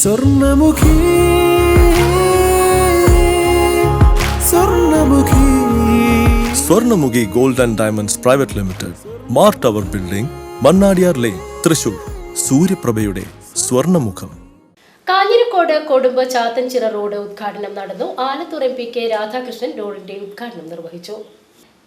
Swarnamukhi Swarnamukhi. Swarnamukhi gold and diamonds private limited Mar tower building Mannadiyar lane Thrissur. സൂര്യപ്രഭയുടെ സ്വർണമുഖം. Kanjirakode Kodumbu Chathanchira road ഉദ്ഘാടനം നടന്നു. Alathur M P K Radhakrishnan റോഡിന്റെ ഉദ്ഘാടനം നിർവഹിച്ചു.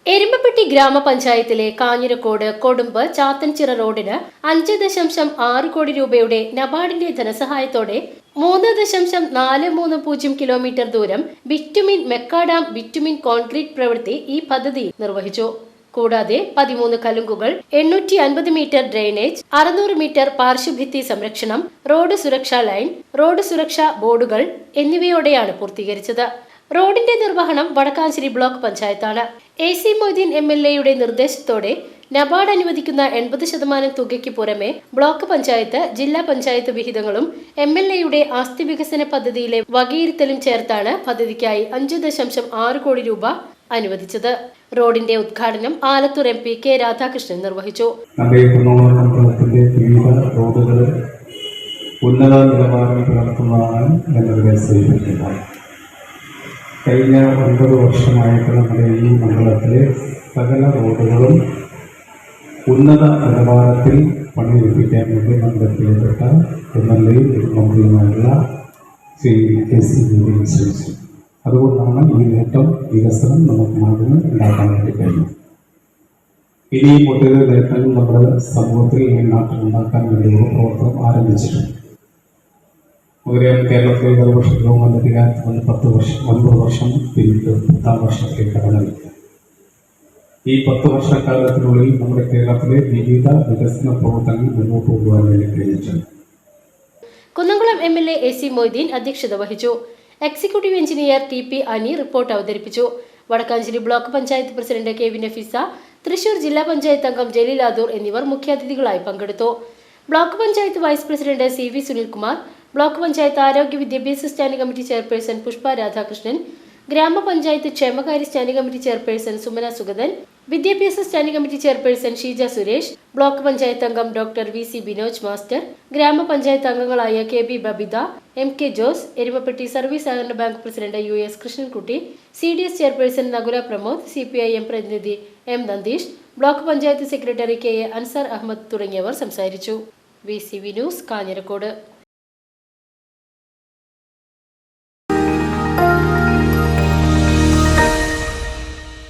എരുമപ്പെട്ടി ഗ്രാമപഞ്ചായത്തിലെ കാഞ്ഞിരക്കോട് കൊടുമ്പ് ചാത്തൻചിറ റോഡിന് അഞ്ച് ദശാംശം ആറ് കോടി രൂപയുടെ നബാർഡിന്റെ ധനസഹായത്തോടെ മൂന്ന് ദശാംശം നാല് മൂന്ന് പൂജ്യം കിലോമീറ്റർ ദൂരം ബിറ്റുമിൻ മെക്കാഡാം ബിറ്റുമിൻ കോൺക്രീറ്റ് പ്രവൃത്തി ഈ പദ്ധതി നിർവഹിച്ചു. കൂടാതെ പതിമൂന്ന് കലുങ്കുകൾ എണ്ണൂറ്റി അൻപത് മീറ്റർ ഡ്രെയിനേജ് അറുന്നൂറ് മീറ്റർ പാർശ്വഭിത്തി സംരക്ഷണം റോഡ് സുരക്ഷാ ലൈൻ റോഡ് സുരക്ഷാ ബോർഡുകൾ എന്നിവയോടെയാണ് പൂർത്തീകരിച്ചത്. റോഡിന്റെ നിർവഹണം വടക്കാഞ്ചേരി ബ്ലോക്ക് പഞ്ചായത്താണ്. A C Moideen M L എയുടെ നിർദ്ദേശത്തോടെ നബാർഡ് അനുവദിക്കുന്ന എൺപത് ശതമാനം തുകയ്ക്ക് പുറമെ ബ്ലോക്ക് പഞ്ചായത്ത് ജില്ലാ പഞ്ചായത്ത് വിഹിതങ്ങളും എം എൽ എയുടെ ആസ്തി വികസന പദ്ധതിയിലെ വകയിരുത്തലും ചേർത്താണ് പദ്ധതിക്കായി അഞ്ച് ദശാംശം ആറ് കോടി രൂപ അനുവദിച്ചത്. റോഡിന്റെ ഉദ്ഘാടനം Alathur M P K Radhakrishnan നിർവഹിച്ചു. നമ്മുടെ ഉന്നത നിലവാരം പുലർത്തുന്നതാണ് എന്നതിനെ സൂചിപ്പിക്കുന്നത്. കഴിഞ്ഞ ഒൻപത് വർഷമായിട്ട് നമ്മുടെ ഈ മണ്ഡലത്തിലെ സകല റോഡുകളും ഉന്നത നിലവാരത്തിൽ പണിയെടുപ്പിക്കാൻ വേണ്ടി മണ്ഡലത്തിൽപ്പെട്ട എം എൽ എയും മന്ത്രിയുമായുള്ള ശ്രീ കെ സി മോദി ശ്രമിച്ചു അതുകൊണ്ടാണ് ഈ നേട്ടം വികസനം നമുക്ക് നാടിന് ഉണ്ടാക്കാൻ വേണ്ടി കഴിയും ഇനിയും ഒട്ടേറെ നേട്ടങ്ങൾ നമ്മുടെ സമൂഹത്തിൽ ഈ നാട്ടിൽ ഉണ്ടാക്കാൻ വേണ്ടിയുള്ള പ്രവർത്തനം ആരംഭിച്ചിട്ടുണ്ട്. നമുക്കറിയാം കേരളത്തിലെ നല്ല അധികാരത്തിൽ വന്ന് പത്ത് വർഷം ഒൻപത് വർഷം പിന്നിട്ട് പത്താം വർഷത്തിലേക്ക് കടന്നിരിക്കുക. ഈ പത്ത് വർഷക്കാലത്തിനുള്ളിൽ നമ്മുടെ കേരളത്തിലെ വിവിധ വികസന പ്രവർത്തനങ്ങൾ മുന്നോട്ട് കൊണ്ടുപോകാൻ വേണ്ടി കഴിഞ്ഞിട്ടുണ്ട്. Kunnamkulam M L A A C Moideen അധ്യക്ഷത വഹിച്ചു. Executive engineer T P Ani report അവതരിപ്പിച്ചു. Vadakkanchery block panchayat president K V Nafeesa Thrissur ജില്ലാ പഞ്ചായത്ത് അംഗം ജലീൽ ആദൂർ എന്നിവർ മുഖ്യാതിഥികളായി പങ്കെടുത്തു. Block panchayat vice president C V Sunilkumar block panchayat ആരോഗ്യ വിദ്യാഭ്യാസ standing committee chairperson Pushpa Radhakrishnan ഗ്രാമപഞ്ചായത്ത് ക്ഷേമകാര്യ standing committee chairperson Sumana Sugathan വിദ്യാഭ്യാസ standing committee chairperson Sheeja Suresh block panchayat അംഗം doctor V C Binoj master ഗ്രാമപഞ്ചായത്ത് അംഗങ്ങളായ K B Babitha M K Jose Erumapetty service സഹകരണ bank president U S Krishnankutty C D S chairperson Nakula Pramod C P I M പ്രതിനിധി M Nandeesh block panchayat secretary K A Ansar Ahammed തുടങ്ങിയവർ സംസാരിച്ചു. V C V news Kanjirakode.